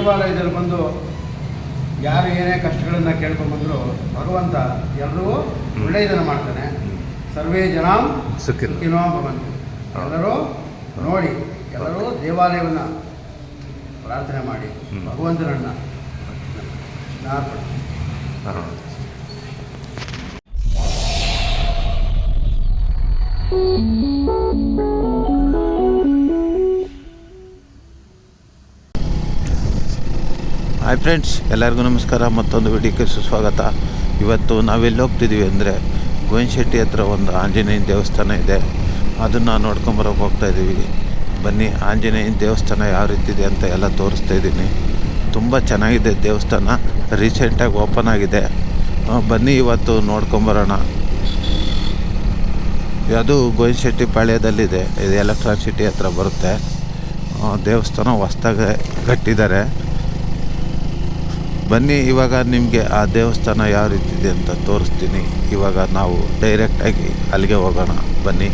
ದೇವಾಲಯದಲ್ಲಿ ಬಂದು ಯಾರು ಏನೇ ಕಷ್ಟಗಳನ್ನು ಕೇಳ್ಕೊಂಬಂದ್ರು ಭಗವಂತ ಎಲ್ಲರೂ ಒಳ್ಳೆಯದನ್ನು ಮಾಡ್ತಾನೆ. ಸರ್ವೇ ಜನ ಸುಖಿನ. ಭಗವಂತ ಎಲ್ಲರೂ ನೋಡಿ ಎಲ್ಲರೂ ದೇವಾಲಯವನ್ನು ಪ್ರಾರ್ಥನೆ ಮಾಡಿ ಭಗವಂತನನ್ನ ಭಗವಂತನನ್ನು you. ಹಾಯ್ ಫ್ರೆಂಡ್ಸ್ ಎಲ್ಲರಿಗೂ ನಮಸ್ಕಾರ, ಮತ್ತೊಂದು ವಿಡಿಯೋಕ್ಕೆ ಸುಸ್ವಾಗತ. ಇವತ್ತು ನಾವೆಲ್ಲಿ ಹೋಗ್ತಿದ್ದೀವಿ ಅಂದರೆ ಗೋವಿನಶೆಟ್ಟಿ ಹತ್ರ ಒಂದು ಆಂಜನೇಯನ ದೇವಸ್ಥಾನ ಇದೆ. ಅದನ್ನು ನೋಡ್ಕೊಂಬರೋಕೆ ಹೋಗ್ತಾ ಇದ್ದೀವಿ ಬನ್ನಿ, ಆಂಜನೇಯನ ದೇವಸ್ಥಾನ ಯಾವ ರೀತಿ ಇದೆ ಅಂತ ಎಲ್ಲ ತೋರಿಸ್ತಾ ಇದ್ದೀನಿ. ತುಂಬ ಚೆನ್ನಾಗಿದೆ ದೇವಸ್ಥಾನ. ರೀಸೆಂಟಾಗಿ ಓಪನ್ ಆಗಿದೆ. ಬನ್ನಿ, ಇವತ್ತು ನೋಡ್ಕೊಂಬರೋಣ ಅದು ಗೋವಿನಶೆಟ್ಟಿ ಪಾಳ್ಯದಲ್ಲಿದೆ. ಇದು ಎಲೆಕ್ಟ್ರಾನ್ ಸಿಟಿ ಹತ್ರ ಬರುತ್ತೆ. ದೇವಸ್ಥಾನ ಹೊಸ್ದಾಗೆ ಕಟ್ಟಿದ್ದಾರೆ. ಬನ್ನಿ, ಇವಾಗ ನಿಮಗೆ ಆ ದೇವಸ್ಥಾನ ಯಾವ ರೀತಿ ಇದೆ ಅಂತ ತೋರಿಸ್ತೀನಿ. ಇವಾಗ ನಾವು ಡೈರೆಕ್ಟಾಗಿ ಅಲ್ಲಿಗೆ ಹೋಗೋಣ, ಬನ್ನಿ.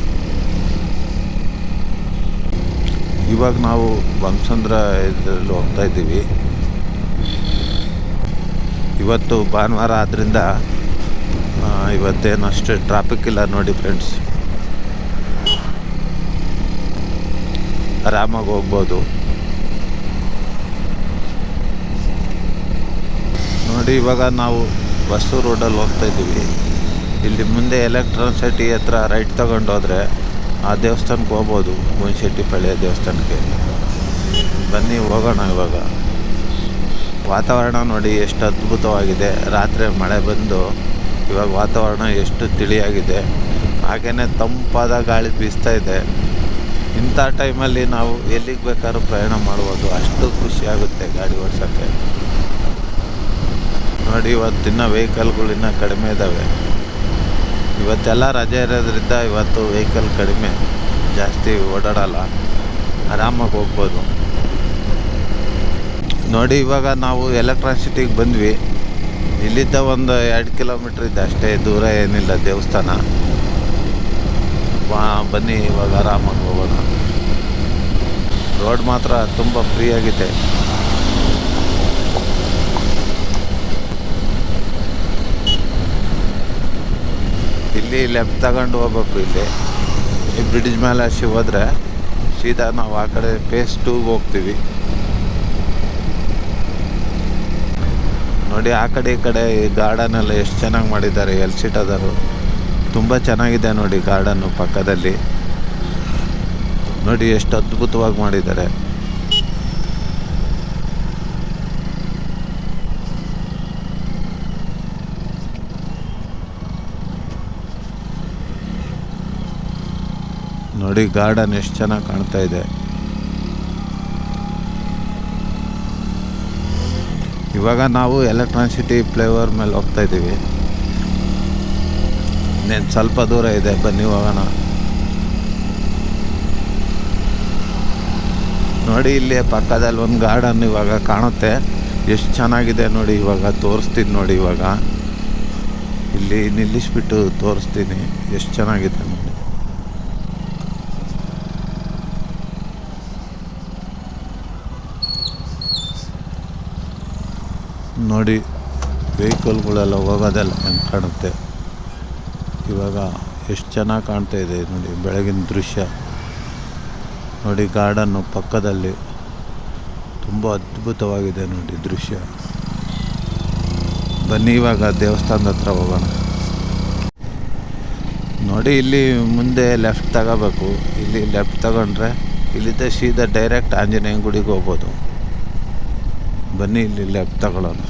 ಇವಾಗ ನಾವು ಬಂಸಂದ್ರ ಇದರಲ್ಲಿ ಹೋಗ್ತಾ ಇದ್ದೀವಿ. ಇವತ್ತು ಭಾನುವಾರ ಆದ್ದರಿಂದ ಇವತ್ತೇನು ಅಷ್ಟು ಟ್ರಾಫಿಕ್ ಇಲ್ಲ ನೋಡಿ ಫ್ರೆಂಡ್ಸ್ ಆರಾಮಾಗಿ ಹೋಗ್ಬೋದು. ನೋಡಿ, ಇವಾಗ ನಾವು ಬಸ್ಸು ರೋಡಲ್ಲಿ ಹೋಗ್ತಾ ಇದ್ದೀವಿ. ಇಲ್ಲಿ ಮುಂದೆ ಎಲೆಕ್ಟ್ರಾನ್ ಸಿಟಿ ಹತ್ರ ರೈಟ್ ತಗೊಂಡು ಆ ದೇವಸ್ಥಾನಕ್ಕೆ ಹೋಗ್ಬೋದು, ಮುನ್ಶೆಟ್ಟಿ ಪಳೆಯ ದೇವಸ್ಥಾನಕ್ಕೆ. ಬನ್ನಿ, ಹೋಗೋಣ ಇವಾಗ. ವಾತಾವರಣ ನೋಡಿ ಎಷ್ಟು ಅದ್ಭುತವಾಗಿದೆ. ರಾತ್ರಿ ಮಳೆ ಬಂದು ಇವಾಗ ವಾತಾವರಣ ಎಷ್ಟು ತಿಳಿಯಾಗಿದೆ. ಹಾಗೆಯೇ ತಂಪಾದ ಗಾಳಿ ಬೀಸ್ತಾ ಇದೆ. ಇಂಥ ಟೈಮಲ್ಲಿ ನಾವು ಎಲ್ಲಿಗೆ ಬೇಕಾದ್ರೂ ಪ್ರಯಾಣ ಮಾಡ್ಬೋದು. ಅಷ್ಟು ಖುಷಿಯಾಗುತ್ತೆ ಗಾಡಿ ಓಡಿಸೋಕ್ಕೆ. ನೋಡಿ ಇವತ್ತಿನ ವೆಹಿಕಲ್ಗಳು ಇನ್ನೂ ಕಡಿಮೆ ಇದ್ದಾವೆ ಇವತ್ತೆಲ್ಲ ರಜೆ ಇರೋದ್ರಿಂದ ಇವತ್ತು ವೆಹಿಕಲ್ ಕಡಿಮೆ. ಜಾಸ್ತಿ ಓಡಾಡಲ್ಲ. ಆರಾಮಾಗಿ ಹೋಗ್ಬೋದು. ನೋಡಿ, ಇವಾಗ ನಾವು ಎಲೆಕ್ಟ್ರಾನ್ ಸಿಟಿಗೆ ಬಂದ್ವಿ. ಇಲ್ಲಿದ್ದ ಒಂದು ಎರಡು ಕಿಲೋಮೀಟ್ರ್ ಇದೆ ಅಷ್ಟೇ, ದೂರ ಏನಿಲ್ಲ ದೇವಸ್ಥಾನ. ಬನ್ನಿ, ಇವಾಗ ಆರಾಮಾಗಿ ಹೋಗೋಣ. ರೋಡ್ ಮಾತ್ರ ತುಂಬ ಫ್ರೀ ಆಗಿದೆ. ಇಲ್ಲಿ ಲೆಫ್ಟ್ ತಗೊಂಡು ಹೋಗ್ಬೇಕು ಇಲ್ಲಿ. ಈ ಬ್ರಿಡ್ಜ್ ಮೇಲೆ ಹಸಿ ಹೋದ್ರೆ ಸೀದಾ ನಾವು ಆ ಕಡೆ ಫೇಸ್ ಟೂಗೆ ಹೋಗ್ತೀವಿ. ನೋಡಿ, ಆ ಕಡೆ ಈ ಕಡೆ ಈ ಗಾರ್ಡನ್ ಎಲ್ಲ ಎಷ್ಟು ಚೆನ್ನಾಗಿ ಮಾಡಿದ್ದಾರೆ ಎಲ್ ಸಿಟ್ ಅದರು ತುಂಬ ಚೆನ್ನಾಗಿದೆ ನೋಡಿ ಗಾರ್ಡನ್ನು ಪಕ್ಕದಲ್ಲಿ. ನೋಡಿ, ಎಷ್ಟು ಅದ್ಭುತವಾಗಿ ಮಾಡಿದ್ದಾರೆ. ನೋಡಿ, ಗಾರ್ಡನ್ ಎಷ್ಟು ಚೆನ್ನಾಗಿ ಕಾಣ್ತಾ ಇದೆ. ಇವಾಗ ನಾವು ಎಲೆಕ್ಟ್ರಾನ್ಸಿಟಿ ಫ್ಲೇವರ್ ಮೇಲೆ ಹೋಗ್ತಾ ಇದ್ದೀವಿ. ಇನ್ನೇನು ಸ್ವಲ್ಪ ದೂರ ಇದೆ, ಬನ್ನಿ ಹೋಗೋಣ. ನೋಡಿ ಇಲ್ಲಿ ಪಕ್ಕದಲ್ಲಿ ಒಂದು ಗಾರ್ಡನ್ ಇವಾಗ ಕಾಣುತ್ತೆ. ಎಷ್ಟು ಚೆನ್ನಾಗಿದೆ ನೋಡಿ, ಇವಾಗ ತೋರಿಸ್ತೀನಿ ನೋಡಿ ಇವಾಗ. ಇಲ್ಲಿ ನಿಲ್ಲಿಸ್ಬಿಟ್ಟು ತೋರಿಸ್ತೀನಿ, ಎಷ್ಟು ಚೆನ್ನಾಗಿದೆ ನೋಡಿ ವೆಹಿಕಲ್ಗಳೆಲ್ಲ ಹೋಗೋದೆಲ್ಲ ಹೆಂಗೆ ಕಾಣುತ್ತೆ. ಇವಾಗ ಎಷ್ಟು ಚೆನ್ನಾಗಿ ಕಾಣ್ತಾ ಇದೆ ನೋಡಿ, ಬೆಳಗಿನ ದೃಶ್ಯ. ನೋಡಿ ಗಾರ್ಡನ್ನು ಪಕ್ಕದಲ್ಲಿ ತುಂಬ ಅದ್ಭುತವಾಗಿದೆ ನೋಡಿ ದೃಶ್ಯ. ಬನ್ನಿ, ಇವಾಗ ದೇವಸ್ಥಾನದ ಹತ್ರ ಹೋಗೋಣ. ನೋಡಿ, ಇಲ್ಲಿ ಮುಂದೆ ಲೆಫ್ಟ್ ತಗೋಬೇಕು. ಇಲ್ಲಿ ಲೆಫ್ಟ್ ತಗೊಂಡ್ರೆ ಇಲ್ಲಿದ್ದ ಸೀದಾ ಡೈರೆಕ್ಟ್ ಆಂಜನೇಯನ ಗುಡಿಗೆ ಹೋಗ್ಬೋದು. ಬನ್ನಿ, ಇಲ್ಲಿ ಲೆಫ್ಟ್ ತಗೊಳ್ಳೋಣ.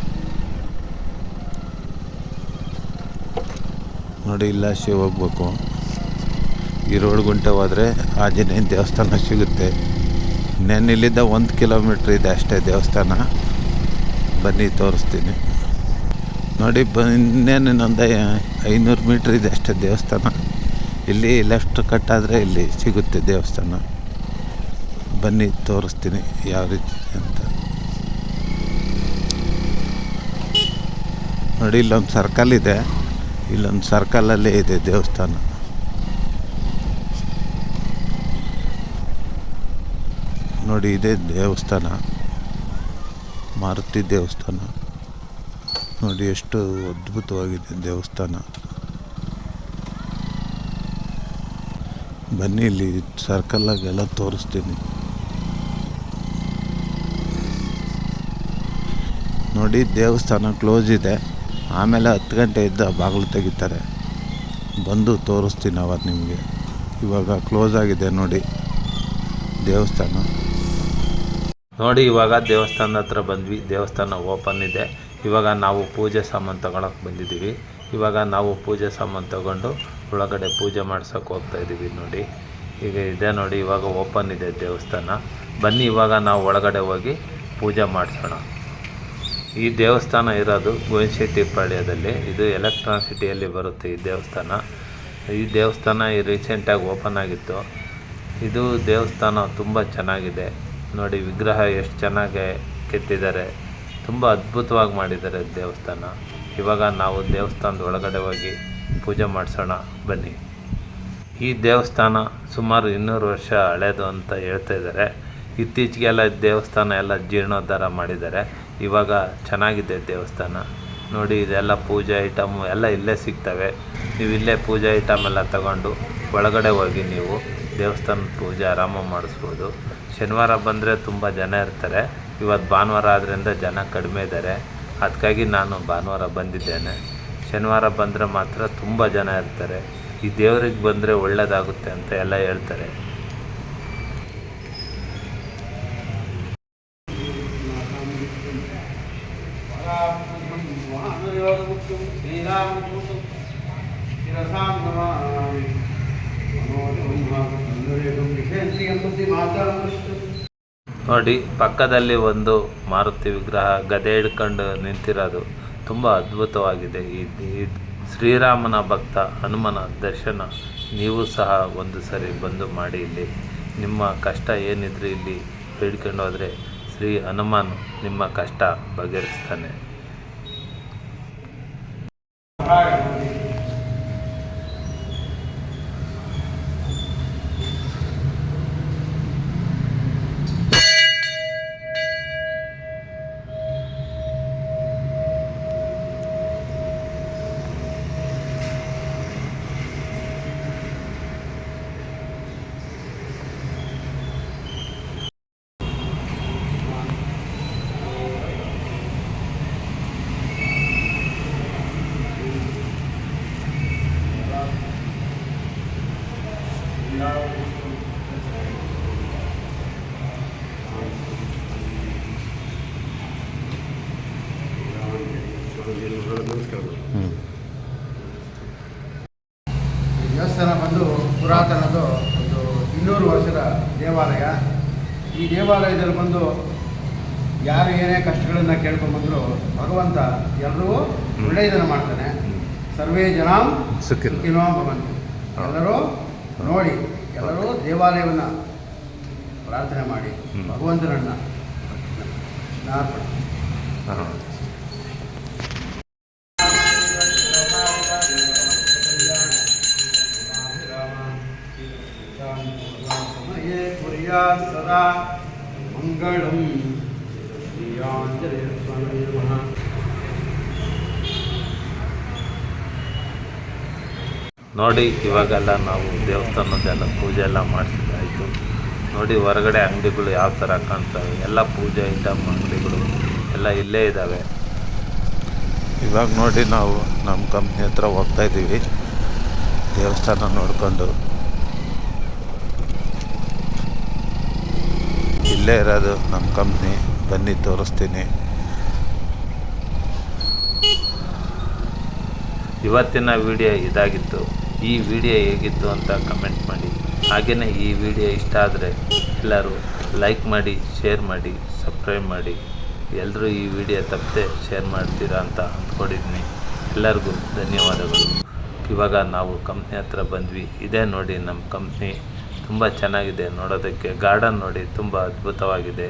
ನೋಡಿ, ಇಲ್ಲ ಶಿವ ಹೋಗ್ಬೇಕು. ಈ ರೋಡ್ ಗುಂಟೆ ಹೋದರೆ ಆಂಜನೇಯನ ದೇವಸ್ಥಾನ ಸಿಗುತ್ತೆ. ನೆನ್ನೆ ಇಲ್ಲಿದ್ದ ಒಂದು ಕಿಲೋಮೀಟ್ರ್ ಇದೆ ಅಷ್ಟೇ ದೇವಸ್ಥಾನ. ಬನ್ನಿ, ತೋರಿಸ್ತೀನಿ. ನೋಡಿ, ಬ, ಇನ್ನೇನು ಇನ್ನೊಂದು ಐನೂರು ಮೀಟ್ರ್ ಇದೆ ಅಷ್ಟೇ ದೇವಸ್ಥಾನ. ಇಲ್ಲಿ ಲೆಫ್ಟ್ ಕಟ್ಟಾದರೆ ಇಲ್ಲಿ ಸಿಗುತ್ತೆ ದೇವಸ್ಥಾನ. ಬನ್ನಿ, ತೋರಿಸ್ತೀನಿ ಯಾವ ರೀತಿ ಅಂತ. ನೋಡಿ, ಇಲ್ಲೊಂದು ಸರ್ಕಲ್ ಇದೆ. ಇಲ್ಲೊಂದು ಸರ್ಕಲಲ್ಲೇ ಇದೆ ದೇವಸ್ಥಾನ. ನೋಡಿ, ಇದೆ ದೇವಸ್ಥಾನ. ಮಾರುತಿ ದೇವಸ್ಥಾನ. ನೋಡಿ, ಎಷ್ಟು ಅದ್ಭುತವಾಗಿದೆ ದೇವಸ್ಥಾನ. ಬನ್ನಿ, ಇಲ್ಲಿ ಸರ್ಕಲ್ಲಾಗೆಲ್ಲ ತೋರಿಸ್ತೀನಿ. ನೋಡಿ, ದೇವಸ್ಥಾನ ಕ್ಲೋಸ್ ಇದೆ. ಆಮೇಲೆ ಹತ್ತು ಗಂಟೆಯಿಂದ ಬಾಗಿಲು ತೆಗಿತಾರೆ. ಬಂದು ತೋರಿಸ್ತೀನಿ ಅವತ್ತು ನಿಮಗೆ. ಇವಾಗ ಕ್ಲೋಸ್ ಆಗಿದೆ ನೋಡಿ ದೇವಸ್ಥಾನ. ನೋಡಿ, ಇವಾಗ ದೇವಸ್ಥಾನದ ಹತ್ರ ಬಂದ್ವಿ. ದೇವಸ್ಥಾನ ಓಪನ್ ಇದೆ. ಇವಾಗ ನಾವು ಪೂಜೆ ಸಾಮಾನು ತಗೊಳಕ್ಕೆ ಬಂದಿದ್ದೀವಿ. ಇವಾಗ ನಾವು ಪೂಜೆ ಸಾಮಾನು ತಗೊಂಡು ಒಳಗಡೆ ಪೂಜೆ ಮಾಡ್ಸೋಕೆ ಹೋಗ್ತಾ ಇದ್ದೀವಿ ನೋಡಿ. ಈಗ ಇದೆ ನೋಡಿ, ಇವಾಗ ಓಪನ್ ಇದೆ ದೇವಸ್ಥಾನ. ಬನ್ನಿ, ಇವಾಗ ನಾವು ಒಳಗಡೆ ಹೋಗಿ ಪೂಜೆ ಮಾಡಿಸೋಣ. ಈ ದೇವಸ್ಥಾನ ಇರೋದು ಗೋಯಿನಶೆಟ್ಟಿಪಾಳ್ಯದಲ್ಲಿ ಇದು ಎಲೆಕ್ಟ್ರಾನ್ ಸಿಟಿಯಲ್ಲಿ ಬರುತ್ತೆ ಈ ದೇವಸ್ಥಾನ. ಈ ದೇವಸ್ಥಾನ ಈ ರೀಸೆಂಟಾಗಿ ಓಪನ್ ಆಗಿತ್ತು. ಇದು ದೇವಸ್ಥಾನ ತುಂಬ ಚೆನ್ನಾಗಿದೆ. ನೋಡಿ, ವಿಗ್ರಹ ಎಷ್ಟು ಚೆನ್ನಾಗಿ ಕೆತ್ತಿದ್ದಾರೆ. ತುಂಬ ಅದ್ಭುತವಾಗಿ ಮಾಡಿದ್ದಾರೆ ದೇವಸ್ಥಾನ. ಇವಾಗ ನಾವು ದೇವಸ್ಥಾನದ ಒಳಗಡೆ ಹೋಗಿ ಪೂಜೆ ಮಾಡಿಸೋಣ. ಬನ್ನಿ. ಈ ದೇವಸ್ಥಾನ ಸುಮಾರು ಇನ್ನೂರು ವರ್ಷ ಹಳೆಯದು ಅಂತ ಹೇಳ್ತಾ ಇದ್ದಾರೆ. ಇತ್ತೀಚೆಗೆಲ್ಲ ದೇವಸ್ಥಾನ ಎಲ್ಲ ಜೀರ್ಣೋದ್ಧಾರ ಮಾಡಿದ್ದಾರೆ. ಇವಾಗ ಚೆನ್ನಾಗಿದೆ ದೇವಸ್ಥಾನ. ನೋಡಿ, ಇದೆಲ್ಲ ಪೂಜೆ ಐಟಮು ಎಲ್ಲ ಇಲ್ಲೇ ಸಿಗ್ತವೆ. ನೀವು ಇಲ್ಲೇ ಪೂಜೆ ಐಟಮ್ ಎಲ್ಲ ತಗೊಂಡು ಒಳಗಡೆ ಹೋಗಿ ನೀವು ದೇವಸ್ಥಾನದ ಪೂಜೆ ಆರಾಮ ಮಾಡಿಸ್ಬೋದು. ಶನಿವಾರ ಬಂದರೆ ತುಂಬ ಜನ ಇರ್ತಾರೆ. ಇವತ್ತು ಭಾನುವಾರ ಆದ್ದರಿಂದ ಜನ ಕಡಿಮೆ ಇದ್ದಾರೆ ಅದಕ್ಕಾಗಿ ನಾನು ಭಾನುವಾರ ಬಂದಿದ್ದೇನೆ. ಶನಿವಾರ ಬಂದರೆ ಮಾತ್ರ ತುಂಬ ಜನ ಇರ್ತಾರೆ. ಈ ದೇವ್ರಿಗೆ ಬಂದರೆ ಒಳ್ಳೆಯದಾಗುತ್ತೆ ಅಂತ ಎಲ್ಲ ಹೇಳ್ತಾರೆ. ನೋಡಿ, ಪಕ್ಕದಲ್ಲಿ ಒಂದು ಮಾರುತಿ ವಿಗ್ರಹ ಗದೆ ಹಿಡ್ಕೊಂಡು ನಿಂತಿರೋದು ತುಂಬ ಅದ್ಭುತವಾಗಿದೆ. ಈ ಶ್ರೀರಾಮನ ಭಕ್ತ ಹನುಮನ ದರ್ಶನ ನೀವು ಸಹ ಒಂದು ಸರಿ ಬಂದು ಮಾಡಿ ಇಲ್ಲಿ. ನಿಮ್ಮ ಕಷ್ಟ ಏನಿದ್ರೆ ಇಲ್ಲಿ ಬೇಡ್ಕೊಂಡು ಹೋದರೆ ಶ್ರೀ ಹನುಮಾನ್ ನಿಮ್ಮ ಕಷ್ಟ ಬಗೆಹರಿಸ್ತಾನೆ. ದೇವಸ್ಥಾನ ಬಂದು ಪುರಾತನದು ಒಂದು ಇನ್ನೂರು ವರ್ಷದ ದೇವಾಲಯ. ಈ ದೇವಾಲಯದಲ್ಲಿ ಬಂದು ಯಾರು ಏನೇ ಕಷ್ಟಗಳನ್ನು ಕೇಳ್ಕೊಂಬಂದ್ರು ಭಗವಂತ ಎಲ್ಲರೂ ಒಳ್ಳೆಯದನ್ನು ಮಾಡ್ತಾನೆ. ಸರ್ವೇ ಜನ ಸುಖಿನೋ ಭವಂತು. ಎಲ್ಲರೂ ನೋಡಿ ಎಲ್ಲರೂ ದೇವಾಲಯವನ್ನು ಪ್ರಾರ್ಥನೆ ಮಾಡಿ ಭಗವಂತನನ್ನ ನಾರ್ಪಡಿ ಮಂಗಳಂ. ಶ್ರೀಯಾಂಜನೇಯ ಸ್ವಾಮಿ ನಮಃ ನೋಡಿ ಇವಾಗೆಲ್ಲ ನಾವು ದೇವಸ್ಥಾನದೆಲ್ಲ ಪೂಜೆ ಎಲ್ಲ ಮಾಡಿಸಿದ್ದಾಯಿತು ನೋಡಿ ಹೊರಗಡೆ ಅಂಗಡಿಗಳು ಯಾವ ಥರ ಕಾಣ್ತವೆ. ಎಲ್ಲ ಪೂಜೆ ಐಟಮ್ ಅಂಗಡಿಗಳು ಎಲ್ಲ ಇಲ್ಲೇ ಇದ್ದಾವೆ ಇವಾಗ ನೋಡಿ ನಾವು ನಮ್ಮ ಕಂಪ್ನಿ ಹತ್ರ ಹೋಗ್ತಾ ಇದ್ದೀವಿ. ದೇವಸ್ಥಾನ ನೋಡಿಕೊಂಡು. ಇಲ್ಲೇ ಇರೋದು ನಮ್ಮ ಕಂಪ್ನಿ ಬನ್ನಿ, ತೋರಿಸ್ತೀನಿ. ಇವತ್ತಿನ ವಿಡಿಯೋ ಇದಾಗಿತ್ತು. ಈ ವಿಡಿಯೋ ಹೇಗಿತ್ತು ಅಂತ ಕಮೆಂಟ್ ಮಾಡಿ. ಹಾಗೆಯೇ ಈ ವಿಡಿಯೋ ಇಷ್ಟ ಆದರೆ ಎಲ್ಲರೂ ಲೈಕ್ ಮಾಡಿ ಶೇರ್ ಮಾಡಿ ಸಬ್ಸ್ಕ್ರೈಬ್ ಮಾಡಿ. ಎಲ್ಲರೂ ಈ ವಿಡಿಯೋ ತಪ್ಪದೆ ಶೇರ್ ಮಾಡ್ತೀರಾ ಅಂತ ಅಂದ್ಕೊಂಡಿದ್ದೀನಿ. ಎಲ್ಲರಿಗೂ ಧನ್ಯವಾದಗಳು. ಇವಾಗ ನಾವು ಕಂಪ್ನಿ ಹತ್ರ ಬಂದ್ವಿ. ಇದೇ ನೋಡಿ ನಮ್ಮ ಕಂಪ್ನಿ ತುಂಬ ಚೆನ್ನಾಗಿದೆ ನೋಡೋದಕ್ಕೆ. ಗಾರ್ಡನ್ ನೋಡಿ ತುಂಬಾ ಅದ್ಭುತವಾಗಿದೆ.